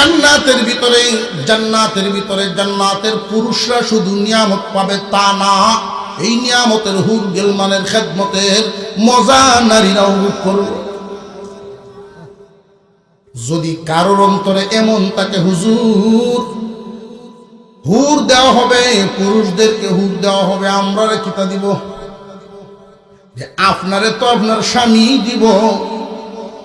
জান্নাতের ভিতরে জান্নাতের ভিতরে জান্নাতের পুরুষরা শুধু নিয়ামত পাবে তা না। এই নিয়ামতের হুর গেলমানের খেদমতের মজা নারীরাও ভোগ করবে। যদি কারোর অন্তরে এমন তাকে হুজুর, হুর দেওয়া হবে, পুরুষদেরকে হুর দেওয়া হবে আমরা কিতা দিব? যে আপনারে তো আপনার স্বামী দিব।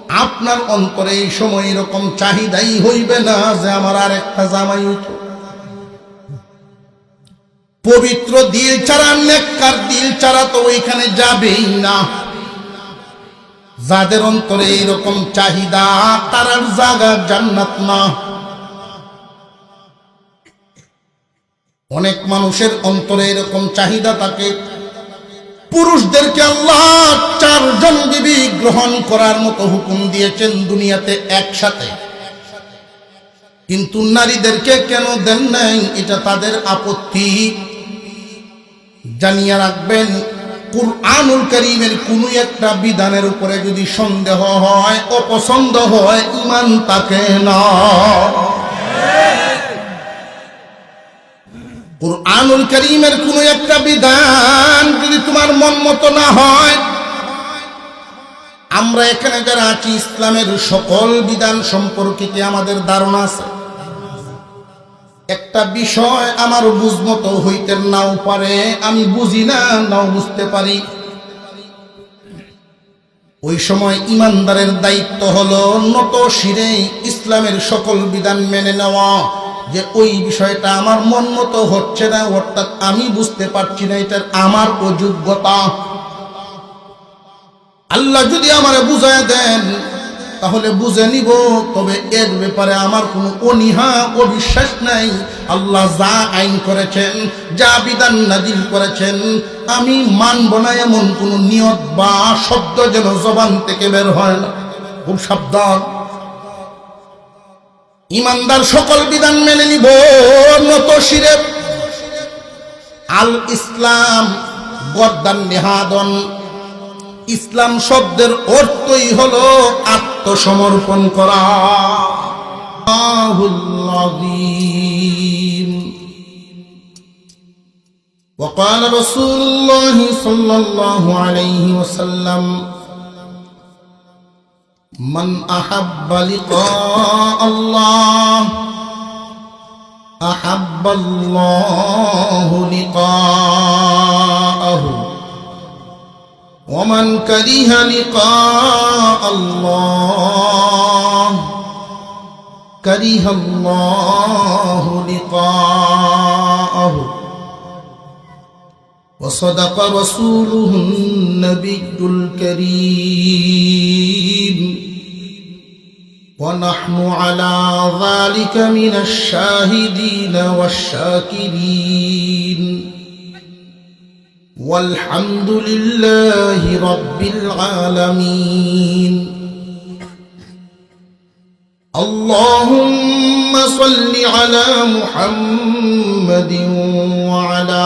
আপনার অন্তরে এই সময় এরকম চাহিদাই হইবে না যে আমার আর একটা জামাই হইত পবিত্র দিল ছাড়া, নেককার দিল ছাড়া তো ওইখানে যাবেই না। যাদের অন্তরে এইরকম চাহিদা, তারার জায়গা জান্নাত না। অনেক মানুষের অন্তরে এরকম চাহিদা থাকে। পুরুষদেরকে আল্লাহ চারজন বিবি গ্রহণ করার মতো হুকুম দিয়েছেন দুনিয়াতে একসাথে। কিন্তু নারীদেরকে কেন দেন নাই, এটা তাদের আপত্তি। জানিয়ে রাখবেন, কুরআনুল করিমের কোন একটা বিধানের উপরে যদি সন্দেহ হয়, অপছন্দ হয় ইমান তাকে না। কুরআনুল করিমের কোন একটা বিধান যদি তোমার মন মতো না হয়। আমরা এখানে যারা আছি, ইসলামের সকল বিধান সম্পর্কিতে আমাদের ধারণা আছে। একটা বিষয় আমার বুঝমতো হইতে নাও পারে, আমি বুঝি না, নাও বুঝতে পারি। ওই সময় ইমানদারের দায়িত্ব হলো নত শিরে ইসলামের সকল বিধান মেনে নেওয়া। যে ওই বিষয়টা আমার মন মতো হচ্ছে না, অর্থাৎ আমি বুঝতে পারছি না এটার আমার অযোগ্যতা। আল্লাহ যদি আমারে বুঝায় দেন, তাহলে বুঝে নিব, তবে এর ব্যাপারে আমার কোনো অনীহা, অবিশ্বাস নাই। আল্লাহ যা আইন করেছেন, যা বিধান নাজিল করেছেন, আমি মানব না এমন কোনো নিয়ত বা শব্দ যেন জবান থেকে বের হয় না। খুব সাবধান। ইমানদার সকল বিধান মেনে নিব নত শিরে আল ইসলাম গদ্দান নেহাদন ইসলাম শব্দের অর্থই হলো আত্মসমর্পণ করা وقال رسول الله صلى الله عليه وسلم من أحب لقاء الله أحب الله لقاءه. ومن كره لقاء الله كره الله لقاءه. وصدق رسوله النبي الكريم. ونحن على ذلك من الشاهدين والشاكرين. والحمد لله رب العالمين. اللهم صل على محمد وعلى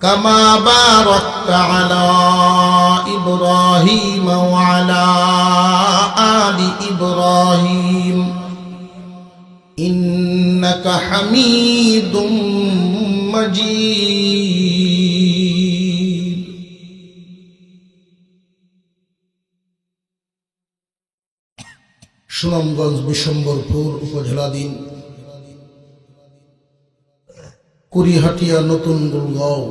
كما باركت على إبراهيم وعلى آل إبراهيم إنك حميد مجيد সুনামগঞ্জ বিশম্বরপুর উপজেলাধীন কুড়িহাটিয়া নতুন গুলগাঁও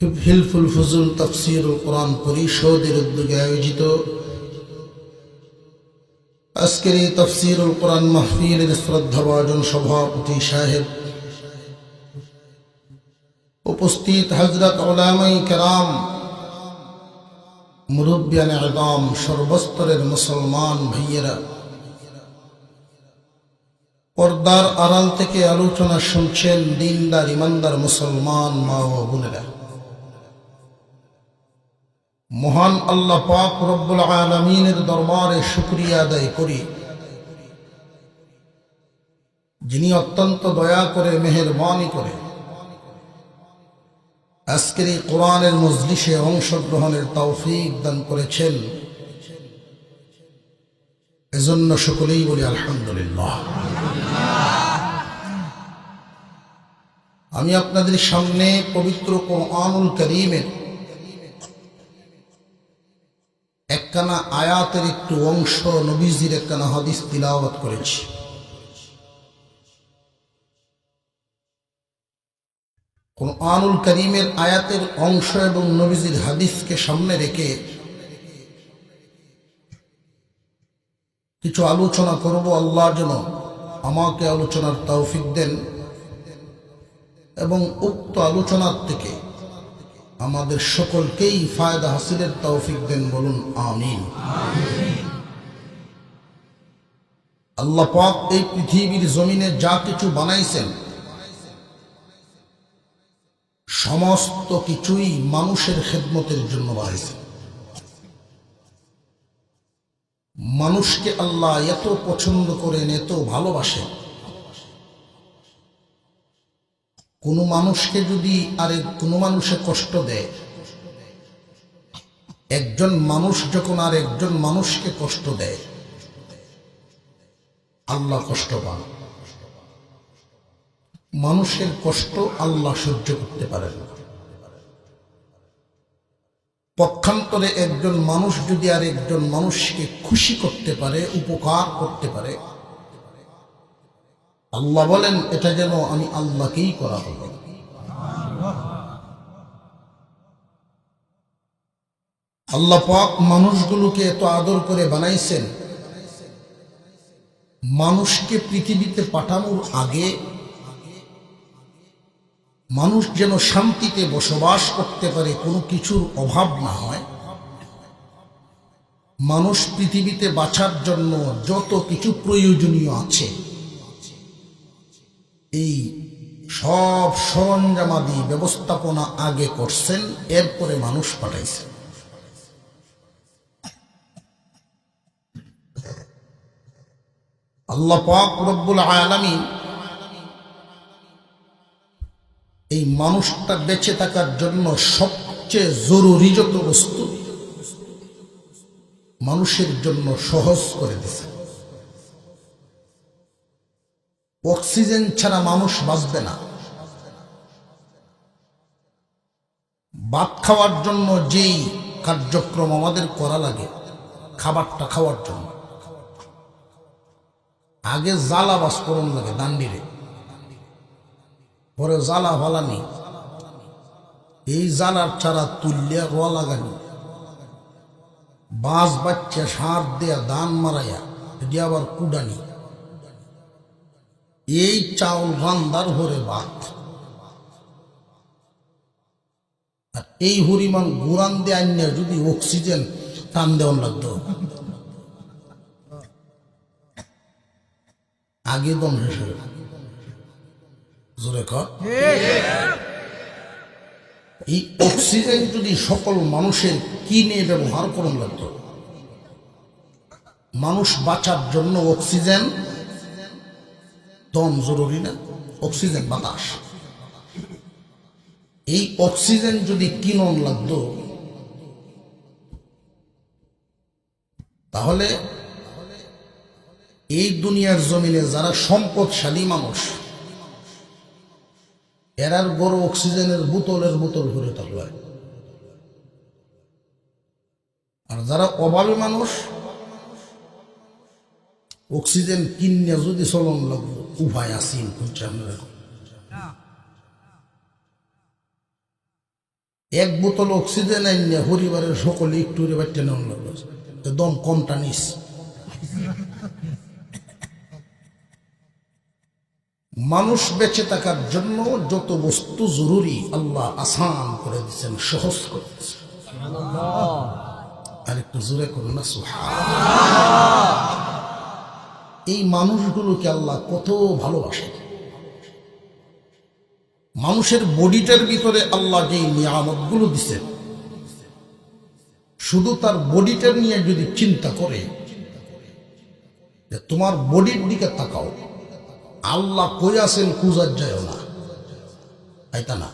হিলফুল ফজুল তফসির কোরআন পরিষদের উদ্যোগে আয়োজিত আজকের এই তফসিরুল কোরআন মাহফিলের শ্রদ্ধাভাজন সভাপতি সাহেব উপস্থিত হজরত ওলামাই কেরাম মুরব্বিয়ান একদম সর্বস্তরের মুসলমান ভাইয়েরা। পর্দার আড়াল থেকে আলোচনা শুনছেন দিনদার, ইমানদার মুসলমান মা ও বোনেরা। মহান আল্লাহ পাক রব্বুল আলমিনের দরবারে শুক্রিয়া আদায় করি। যিনি অত্যন্ত দয়া করে, মেহরবানি করে আজকের এই কোরআনের মজলিসে অংশগ্রহণের তৌফিক দান করেছেন। এজন্য সকলেই বলি আলহামদুলিল্লাহ। আমি আপনাদের সামনে পবিত্র কোরআনুল করিমের একখানা আয়াতের একটু অংশ নবীজির একখানা হাদিস তিলাওয়াত করেছি। কোন আনুল করিমের আয়াতের অংশ এবং নবীজির হাদিসকে সামনে রেখে কিছু আলোচনা করব। আল্লাহ যেন আমাকে আলোচনার তৌফিক দেন এবং উক্ত আলোচনার থেকে আমাদের সকলকেই ফায়দা হাসিলের তৌফিক দেন বলুন, আমিন। আল্লাহ পাক এই পৃথিবীর জমিনে যা কিছু বানাইছেন, সমস্ত কিছুই মানুষের খেদমতের জন্য বানাইছেন। মানুষকে আল্লাহ এত পছন্দ করেন, এত ভালোবাসেন কোনো মানুষকে যদি আরেক কোনো মানুষে কষ্ট দেয়, একজন মানুষ যখন আর একজন মানুষকে কষ্ট দেয়, আল্লাহ কষ্ট পান। মানুষের কষ্ট আল্লাহ সহ্য করতে পারেন পক্ষান্তরে একজন মানুষ যদি আর একজন মানুষকে খুশি করতে পারে, উপকার করতে পারে আল্লাহ বলেন, এটা যেন আমি আল্লাহকেই করা হলো আল্লাহ পাক মানুষগুলোকে এত আদর করে বানাইছেন। মানুষকে পৃথিবীতে পাঠানোর আগে মানুষ যেন শান্তিতে বসবাস করতে পারে, কোনো কিছুর অভাব না হয়। মানুষ পৃথিবীতে বাঁচার জন্য যত কিছু প্রয়োজনীয় আছে এই সব সরঞ্জামাদি ব্যবস্থাপনা আগে করছেন, এরপরে মানুষ পাঠাইছেন আল্লাহ পাক রব্বুল আলামিন এই মানুষটা বেঁচে থাকার জন্য সবচেয়ে জরুরি যত বস্তু, মানুষের জন্য সহজ করে দিছে অক্সিজেন ছাড়া মানুষ বাঁচবে না। ভাত খাওয়ার জন্য যেই কার্যক্রম আমাদের করা লাগে, খাবারটা খাওয়ার জন্য। আগে জ্বালা বাস করুন লাগে দান্ডিরে পরে জ্বালা ফালানি। এই জ্বালার ছাড়া তুললিয়া রোয়া লাগানি। বাঁশ বাচ্চা সার দেয়া দান মারাইয়া, এটি আবার কুডানি। এই চাউল রান্দার হরে আর এই হরিমান গুরান দিয়ে আনিয়া যদি অক্সিজেন টান দেওয়ান লাগতো। আগে দম গেল। জোরে এই অক্সিজেন যদি সকল মানুষের কিনে ব্যবহার করুন লাগতো। মানুষ বাঁচার জন্য অক্সিজেন দম জরুরি না, অক্সিজেন বাতাস। এই অক্সিজেন যদি কিনন লাগতো, তাহলে এই দুনিয়ার জমিনে যারা সম্পদশালী মানুষ, এরার বড় অক্সিজেনের বোতলের বোতল ভরে থাকবে। আর যারা অভাবী মানুষ অক্সিজেন কিনে যদি চলন লাগবে উপায় আসিন এক বোতল অক্সিজেন আইনে পরিবারের সকলে একটু দম কম টানিস। মানুষ বেঁচে থাকার জন্য যত বস্তু জরুরি আল্লাহ আসান করে দিচ্ছেন সহজ করে দিচ্ছেন আর একটু জোরে করুন না সুহা এই মানুষগুলোকে আল্লাহ কত ভালোবাসে। মানুষের বডিটার ভিতরে আল্লাহ যে নিয়ামতগুলো দিচ্ছেন শুধু তার বডিটা নিয়ে যদি চিন্তা করে তোমার বডির দিকে তাকাও, আল্লাহ কই আছেন কুজার যায় না। তাইতা না?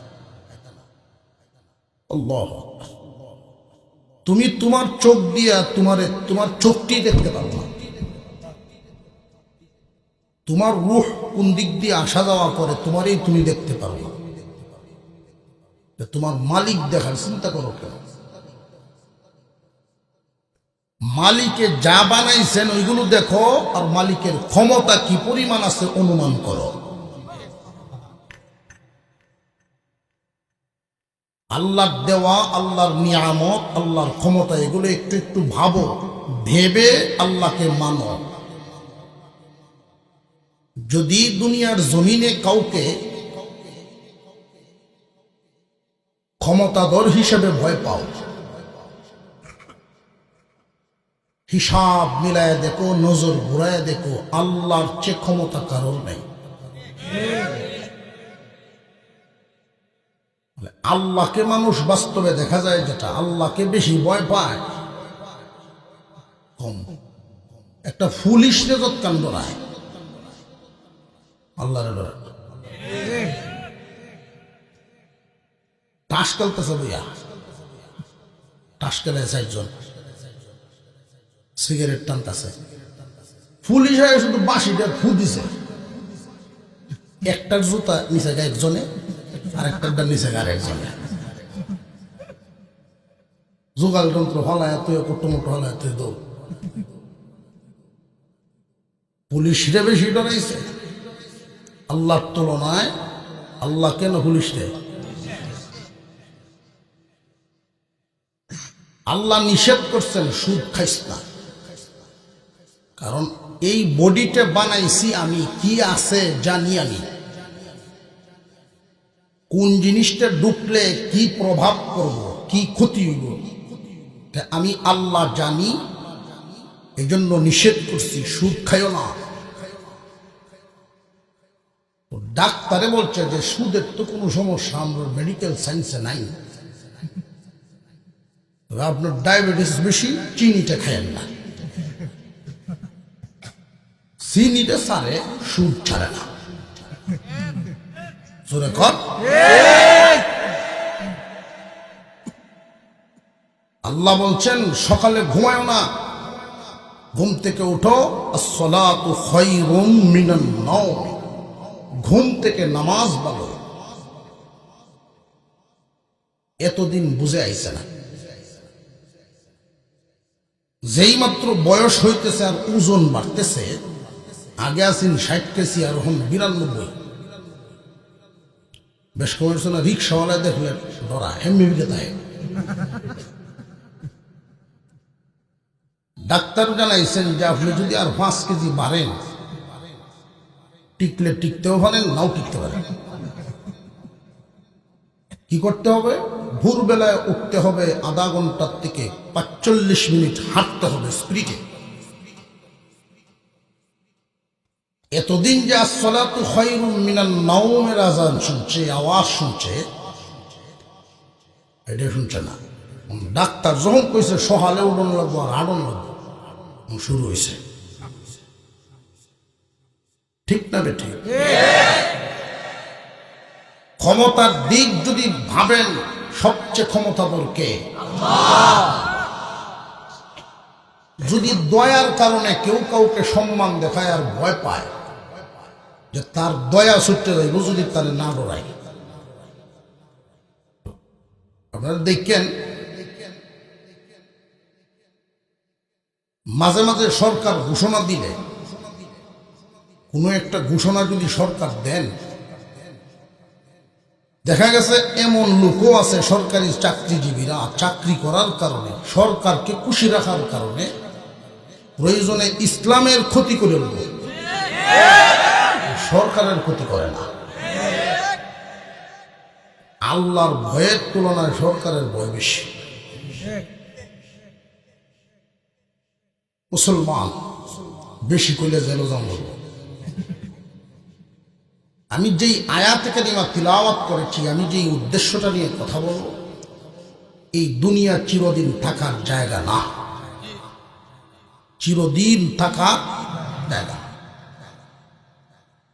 তুমি তোমার চোখ দিয়া তোমার তোমার চোখটি দেখতে পারো না। তোমার রুহ কোন দিক দিয়ে আসা যাওয়া করে, তোমারই তুমি দেখতে তা তোমার মালিক দেখার চিন্তা করো কেন? মালিকে যা বানাইছেন ওইগুলো দেখো, আর মালিকের ক্ষমতা কি পরিমাণ আছে অনুমান করো। আল্লাহর দেওয়া, আল্লাহর নিয়ামত, আল্লাহর ক্ষমতা, এগুলো একটু একটু ভাবো, ভেবে আল্লাহকে মানো। যদি দুনিয়ার জমিনে কাউকে ক্ষমতাধর হিসেবে ভয় পাও, হিসাব মিলায় দেখো, নজর ঘুরায় দেখো, আল্লাহর চেয়ে ক্ষমতা কারোর নেই। আল্লাহকে মানুষ বাস্তবে দেখা যায় যেটা, আল্লাহকে বেশি ভয় পায়। কম। একটা ফুলিশ রেজত কাণ্ড আল্লাহরে ডরে টাস খেলতেছে বইয়া। টাস খেলে চারজন। সিগারেট টানতেছে। পুলিশ হয়ে শুধু বাঁশিটা ফু একটার জুতা নিচে একজনে আর নিচে গায়ে একজনে যোগাল যন্ত্র হলায় তুই কোট্টমোটো হলায় তুই দৌড়। বেশি ডরাইছে। আল্লাহর তুলনায় আল্লাহ কেন পুলিশ রে? আল্লাহ নিষেধ করছেন, সুদ খাইস না। কারণ এই বডিটা বানাইছি আমি, কি আছে জানি আমি। কোন জিনিসটা ঢুকলে কি প্রভাব করব, কি ক্ষতি হইব আমি আল্লাহ জানি এই জন্য নিষেধ করছি, সুদ খাইও না। ডাক্তারে বলছে যে সুদের তো কোনো সমস্যা, আমরা মেডিকেল সায়েন্সে নাই। আপনার ডায়াবেটিস বেশি, চিনিটা খায়েন না। চিনিটা সারে, সুদ ছাড়ে না। কর। আল্লাহ বলছেন, সকালে ঘুমায় না। ঘুম থেকে উঠো খায়রুম মিনান নাওম। ঘুম থেকে নামাজ বলো এতদিন বুঝে আইছে না। যেই মাত্র বয়স হইতেছে আর ওজন বাড়তেছে, আগে আছেন ষাট কেসি আর এখন বিরানব্বই। বেশ কমের না রিক্সাওয়ালা দেখলে ডরা, এমনি তাই। ডাক্তার জানাইছেন যে আপনি যদি আর পাঁচ কেজি বাড়েন টিকলে টিকতেও পারেন নাও টিকতে পারেন কি করতে হবে? ভোরবেলায় উঠতে হবে আধা ঘণ্টার থেকে পাঁচচল্লিশ মিনিট হাঁটতে হবে স্পিরিটে এতদিন যে আসলাতু খৈরুম মিনান নাওমের আজান শুনছে, আওয়াজ শুনছে, এটা শুনছে না। ডাক্তার যখন কইছে সহালে উড়ন লাগবো আর আড়ন লাগবো, শুরু হয়েছে ঠিক না বেঠিক ক্ষমতার দিক যদি ভাবেন, সবচেয়ে ক্ষমতাধর কে? যদি দয়ার কারণে কেউ কাউকে সম্মান দেখায় আর ভয় পায়, যে তার দয়া ছুটতে যাইব যদি তার না ডরায়। আপনারা দেখেন, মাঝে মাঝে সরকার ঘোষণা দিলে কোনো একটা ঘোষণা যদি সরকার দেন, দেখা গেছে এমন লোকও আছে সরকারি চাকরিজীবীরা চাকরি করার কারণে, সরকারকে খুশি রাখার কারণে প্রয়োজনে ইসলামের ক্ষতি করে নেব। সরকারের ক্ষতি করে না। আল্লাহর ভয়ের তুলনায় সরকারের ভয় বেশি। মুসলমান বেশি করলে জেল জঙ্গল আমি যেই আয়াত কালিমা তিলাওয়াত করেছি আমি যেই উদ্দেশ্যটা নিয়ে কথা বলবো এই দুনিয়া চিরদিন থাকার জায়গা না চিরদিন থাকার জায়গা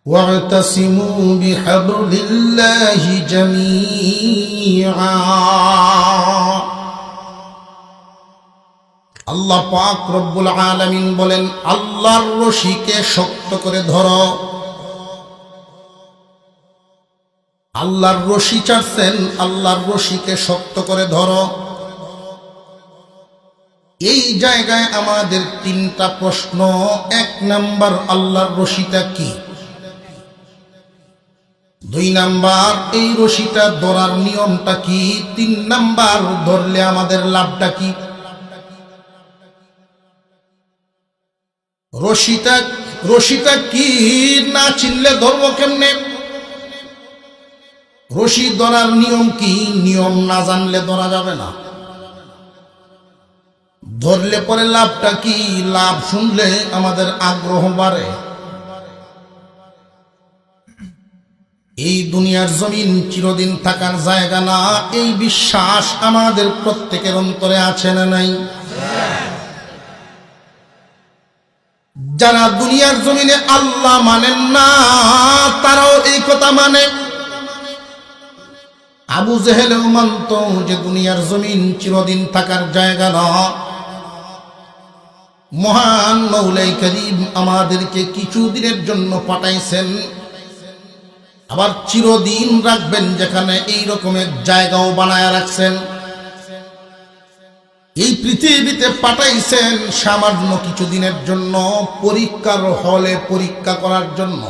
واعتصموا بحبل الله جميعا আল্লাহ পাক রব্বুল আলামিন বলেন আল্লাহর রশিকে শক্ত করে ধরো আল্লাহর রশি চাচ্ছেন আল্লাহর রশিকে শক্ত করে ধরো। এই জায়গায় আমাদের তিনটা প্রশ্ন। এক নাম্বার, আল্লাহর রশিটা কি? দুই নাম্বার, এই রশিটা ধরার নিয়মটা কি? তিন নাম্বার, ধরলে আমাদের লাভটা কি? রশিটা রশিটা কি? না চিনলে ধরবো কেমনে? রশি ধরার নিয়ম কি? নিয়ম না জানলে ধরা যাবে না। ধরলে পরে লাভটা কি? লাভ শুনলে আমাদের আগ্রহ বাড়ে। এই দুনিয়ার জমিন চিরদিন থাকার জায়গা না। এই বিশ্বাস আমাদের প্রত্যেকের অন্তরে আছে না নাই? যারা দুনিয়ার জমিনে আল্লাহ মানেন না, তারাও এই কথা মানে। আবু জেহেলেও মানত যে দুনিয়ার জমিন চিরদিন থাকার জায়গা না। মহান মৌলাই করিম আমাদেরকে কিছু দিনের জন্য পাঠাইছেন। আবার চিরদিন রাখবেন যেখানে এই রকমের জায়গাও বানায় রাখছেন। এই পৃথিবীতে পাঠাইছেন সামান্য কিছুদিনের জন্য পরীক্ষার হলে পরীক্ষা করার জন্য।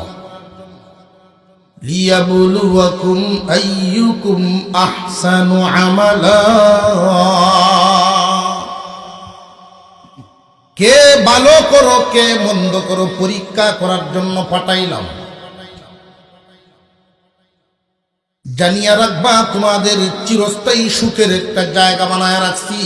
লিয়াবুলুয়াকুম আইয়ুকুম আহসানু আমালা। কে ভালো করো, কে মন্দ করো, পরীক্ষা করার জন্য পাঠাইলাম। জানিয়া রাখবা, তোমাদের চিরস্থায়ী সুখের একটা জায়গা বানায় রাখছি।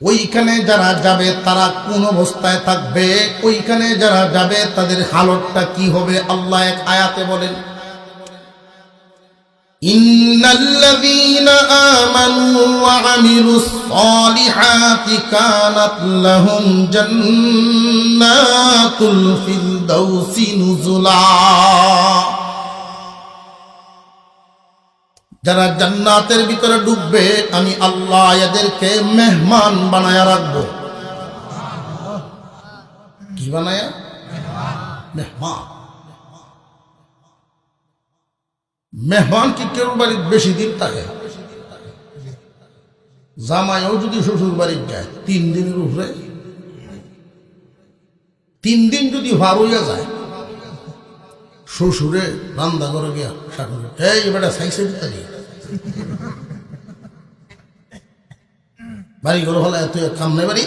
ওইখানে যারা যাবে, তারা কোন অবস্থায় থাকবে? ওইখানে যারা যাবে, তাদের হালতটা কি হবে? আল্লাহ এক আয়াতে বলেন জান্নাতুল ফিরদাউসি নুজুলা। যারা জান্নাতের ভিতরে ডুববে, আমি আল্লাহ এদেরকে মেহমান বানায়া রাখব। কি বানায়া? মেহমান। মেহমান কি কেউ বাড়ির বেশি দিন থাকে? জামাইও যদি শ্বশুর বাড়ির যায়, তিন দিনের উপরে। তিন দিন যদি ভার হইয়া যায়, শ্বশুরে রান্দা করে গিয়া শাশুড়ি এই বেটা সাইসে দিতে বাড়ি ঘর হলে তুই কাম নাই বাড়ি।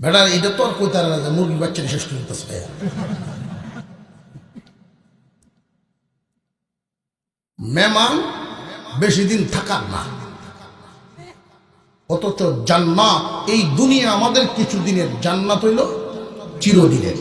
বেটার এটা তো আর কই তার মুরগি বাচ্চা শেষ করে দিতেছে মেহমান বেশি দিন থাকার না। অথচ জান্নাত, এই দুনিয়া আমাদের কিছু দিনের জান্নাত হইল চিরদিনের।